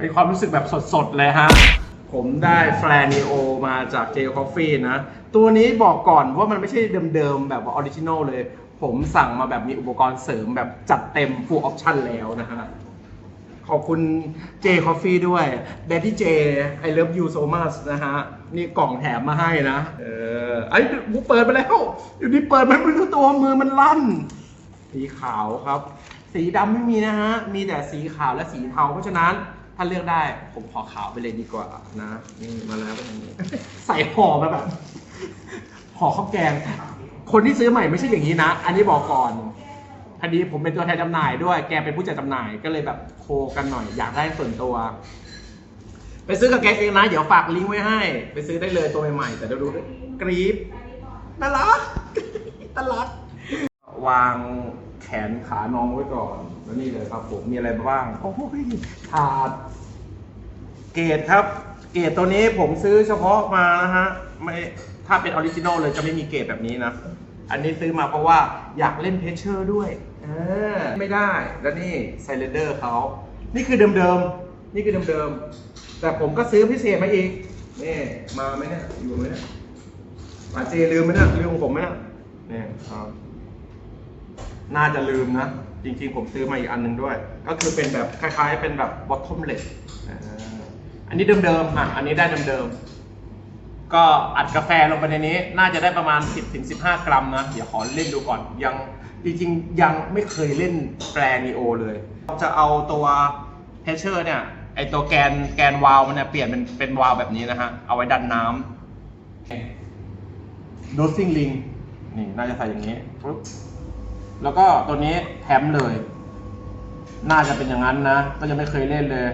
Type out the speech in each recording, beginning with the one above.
เป็นความรู้สึกแบบสดๆเลยฮะ ผมได้แฟรนิโอมาจากเจลคอฟฟี่นะ ตัวนี้บอกก่อนว่ามันไม่ใช่เดิมๆ แบบว่าออริจินอลเลย ผมสั่งมาแบบมีอุปกรณ์เสริมแบบจัดเต็ม full option แล้วนะฮะ ขอบคุณเจคอฟฟี่ด้วย Daddy J I love you so much นะฮะ นี่กล่องแถมมาให้นะ เออไอ้กูเปิดไปแล้ว อยู่ดีเปิดมันไม่รู้ตัวมือมันลั่น สีขาวครับ สีดำไม่มีนะฮะ มีแต่สีขาวและสีเทาเพราะฉะนั้น ถ้าเลือกได้ ผมขอขาวไปเลยดีกว่านะ นี่มาแล้วเป็นอย่างนี้ ใส่ห่อมาแบบห่อข้าวแกง คนที่ซื้อใหม่ไม่ใช่อย่างนี้นะ อันนี้บอกก่อนพอดีผมเป็นตัวแทนจำหน่ายด้วย แกเป็นผู้จัดจำหน่ายก็เลยแบบโคกันหน่อย อยากได้ส่วนตัว ไปซื้อกับแกเองนะ เดี๋ยวฝากลิงก์ไว้ให้ ไปซื้อได้เลยตัวใหม่ๆ แต่เดี๋ยวดูด้วยกรี๊บน่ารักน่ารักวางแขนขาน้องไว้ก่อน แล้วนี่เลยครับผมมีอะไรบ้างโอ้ยถาดเกรดครับ เกรดตัวนี้ผมซื้อเฉพาะมานะฮะไม่ถ้าเป็นออริจินอลเลยจะไม่มีเกรดแบบนี้นะ อันนี้ซื้อมาเพราะว่าอยากเล่นเพชเชอร์ด้วย เออ ไม่ได้แล้วนี่ไซเลนเดอร์เขานี่คือเดิมๆ นี่คือเดิมๆ แต่ผมก็ซื้อพิเศษมาอีกนี่มาไหมเนี่ยอยู่ไหมเนี่ยมาเจลืมไหมเนี่ยลืมของผมไหมเนี่ยนี่ครับน่าจะลืมนะ จริงๆ ผมซื้อมาอีกอันหนึ่งด้วย ก็คือเป็นแบบคล้ายๆ เป็นแบบ bottomless อ่าอันนี้เดิมๆอะอันนี้ได้เดิมๆ ก็อัดกาแฟลงไปในนี้ น่าจะได้ประมาณ 10-15 กรัมนะ เดี๋ยวขอเล่นดูก่อน ยังจริงๆ ยังไม่เคยเล่นแปรนีโอเลย จะเอาตัวเพชเชอร์เนี่ย ไอตัวแกนแกนวาล์วมันเนี่ยเปลี่ยนเป็นเป็นวาล์วแบบนี้นะฮะ เอาไว้ดันน้ำด o ซิ่งลิงนี่น่าจะใส่อย่างนี้ปุ๊บ แล้วก็ตัวนี้แถมเลย น่าจะเป็นอย่างนั้นนะ ก็ยังไม่เคยเล่นเลย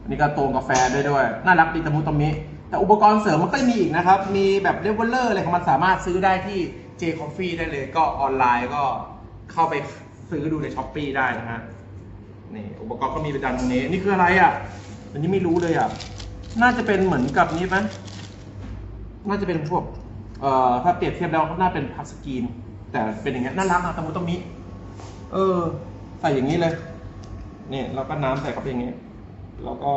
อันนี้ก็ตรงกาแฟได้ด้วย น่ารักดีตะมุตะมิ แต่อุปกรณ์เสริมมันก็มีอีกนะครับ มีแบบเลเวลเลอร์อะไรของมันสามารถซื้อได้ที่ J Coffee ได้เลย ก็ออนไลน์ก็เข้าไปซื้อดูในช้อปปีได้นะฮะ นี่อุปกรณ์ก็มีประจำตรงนี้ นี่คืออะไรอะ อันนี้ไม่รู้เลยอะ น่าจะเป็นเหมือนกับนี้ไหมน่าจะเป็นพวก เอ่อ ถ้าเปรียบเทียบแล้วก็น่าเป็นพัสกรีน แต่เป็นอย่างเงี้ยน่ารักอะตะมุตะมิ เออ ใส่อย่างนี้เลยนี่แล้วก็น้ำใส่เข้าไปอย่างนี้ แล้วก็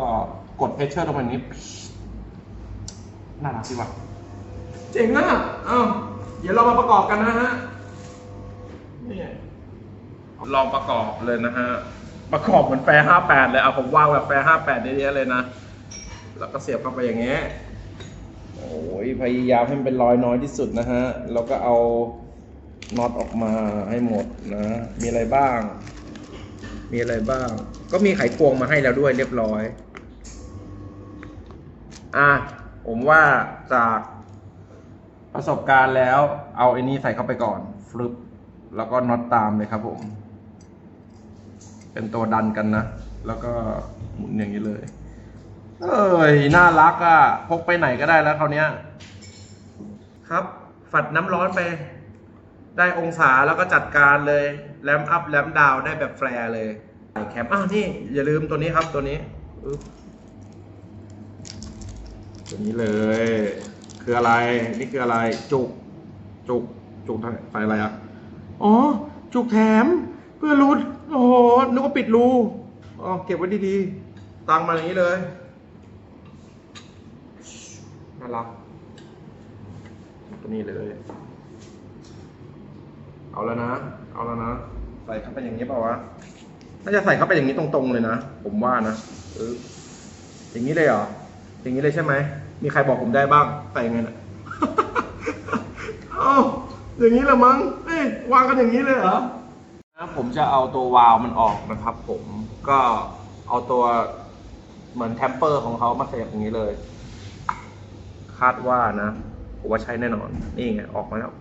กดเพชเชอร์ลงไปอย่างนี้ น่ารักดีว่ะเจ๋งอะเอ้าเดี๋ยวเรามาประกอบกันนะฮะนี่ลองประกอบเลยนะฮะ ประกอบเหมือนแฟร์ห้าแปดเลยเอาผมวางแบบแฟร์ห้าแปดเยอะๆเลยนะ แล้วก็เสียบเข้าไปอย่างเงี้ยโอ้ยพยายามให้มันเป็นรอยน้อยที่สุดนะฮะ แล้วก็เอา น็อตออกมาให้หมดนะ มีอะไรบ้าง มีอะไรบ้าง ก็มีไขควงมาให้แล้วด้วยเรียบร้อย อะ ผมว่าจากประสบการณ์แล้ว เอาไอ้นี้ใส่เข้าไปก่อนฟลุปแล้วก็น็อตตามเลยครับผม เป็นตัวดันกันนะ แล้วก็หมุนอย่างนี้เลย เอ้ย น่ารักอะ่ะ พกไปไหนก็ได้แล้วคราวนี้ย ครับ ฝัดน้ำร้อนไป ได้องศาแล้วก็จัดการเลยแรมอัพแรมดาวได้แบบแฟร์เลยใส่แคมอ้าวนี่อย่าลืมตัวนี้ครับตัวนี้ตัวนี้เลย คืออะไรนี่คืออะไรจุก จุก จุกใส่อะไรอะ อ๋อ จุกแถม เพื่อรูดโอ้โหนึกว่าปิดรูอ๋อเก็บไว้ดีๆตังมาอย่างนี้เลยน่ารักตัวนี้เลย เอาแล้วนะ เอาแล้วนะ ใส่เข้าไปอย่างนี้เปล่าวะน่าจะใส่เข้าไปอย่างนี้ตรงๆเลยนะ ผมว่านะเอออย่างนี้เลยเหรอ อย่างนี้เลยใช่ไหม มีใครบอกผมได้บ้าง ใส่ยังไงนะเอ้าอย่างนี้ละมั้งเอ้ยวางกันอย่างนี้เลยเหรอผมจะเอาตัววาล์วมันออกนะครับผม ก็เอาตัวเหมือนแทมเปอร์ของเขามาเสียบอย่างนี้เลย คาดว่านะ ผมว่าใช้แน่นอน นี่ไง ออกมาแล้ว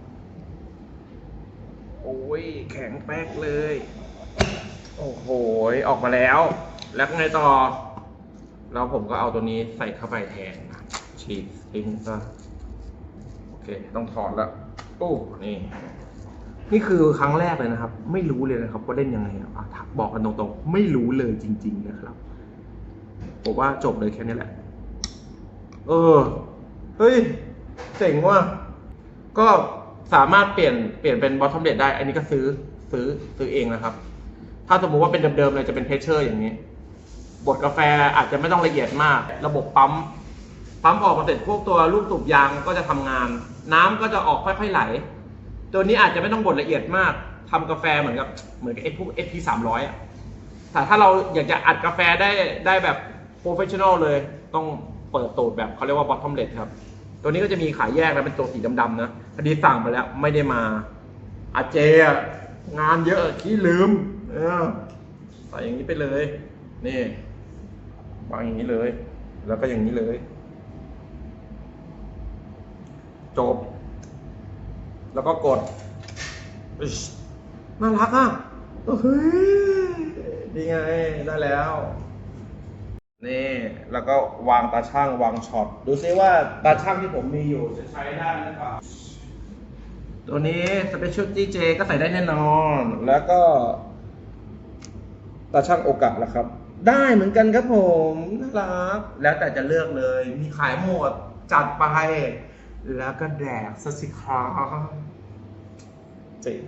โอ้ยแข็งแป๊กเลย โอ้โหออกมาแล้ว แล้วไงต่อ แล้วผมก็เอาตัวนี้ใส่เข้าไปแทนฉีดทิ้งซะโอเค ต้องถอดแล้วโอ้นี่ นี่คือครั้งแรกเลยนะครับ ไม่รู้เลยนะครับว่าเล่นยังไงอะบอกกันตรงๆ ไม่รู้เลยจริง ๆ นะครับผมว่าจบเลยแค่นี้แหละ เออ เฮ้ย เจ๋งว่ะก็ สามารถเปลี่ยนเปลี่ยนเป็นบอททอมเดดได้ อันนี้ก็ซื้อซื้อซื้อเองนะครับ ถ้าสมมุติว่าเป็นเดิมๆเลยจะเป็นเพชเชอร์อย่างนี้ บดกาแฟอาจจะไม่ต้องละเอียดมาก ระบบปั๊ม ปั๊มออกมาเสร็จพวกตัวลูกสูบยางก็จะทำงาน น้ำก็จะออกค่อยๆไหล ตัวนี้อาจจะไม่ต้องบดละเอียดมากทำกาแฟเหมือนกับเหมือนกับไอ้พวก SP สามร้อยอะแต่ถ้าเราอยากจะอัดกาแฟได้ได้แบบโปรเฟชชั่นอลเลยต้องเปิดตูดแบบเขาเรียกว่า bottomless ครับ ตัวนี้ก็จะมีขายแยกแล้วเป็นตัวสีดำๆนะ พอดีสั่งไปแล้วไม่ได้มาอาเจงานเยอะขี้ลืมเออใส่อย่างนี้ไปเลย นี่วางอย่างนี้เลย แล้วก็อย่างนี้เลย จบ แล้วก็กดน่ารักอะเฮ้ยดีไงได้แล้วนี่แล้วก็วางตาช่างวางช็อต ดูซิว่าตาช่างที่ผมมีอยู่จะใช้ได้หรือเปล่า ตัวนี้ Special DJ ก็ใส่ได้แน่นอน แล้วก็ตาช่างโอกาสละครับ ได้เหมือนกันครับผมน่ารัก แล้วแต่จะเลือกเลย มีขายหมด จัดไป แล้วก็แดกซะสิครับเจ๋ง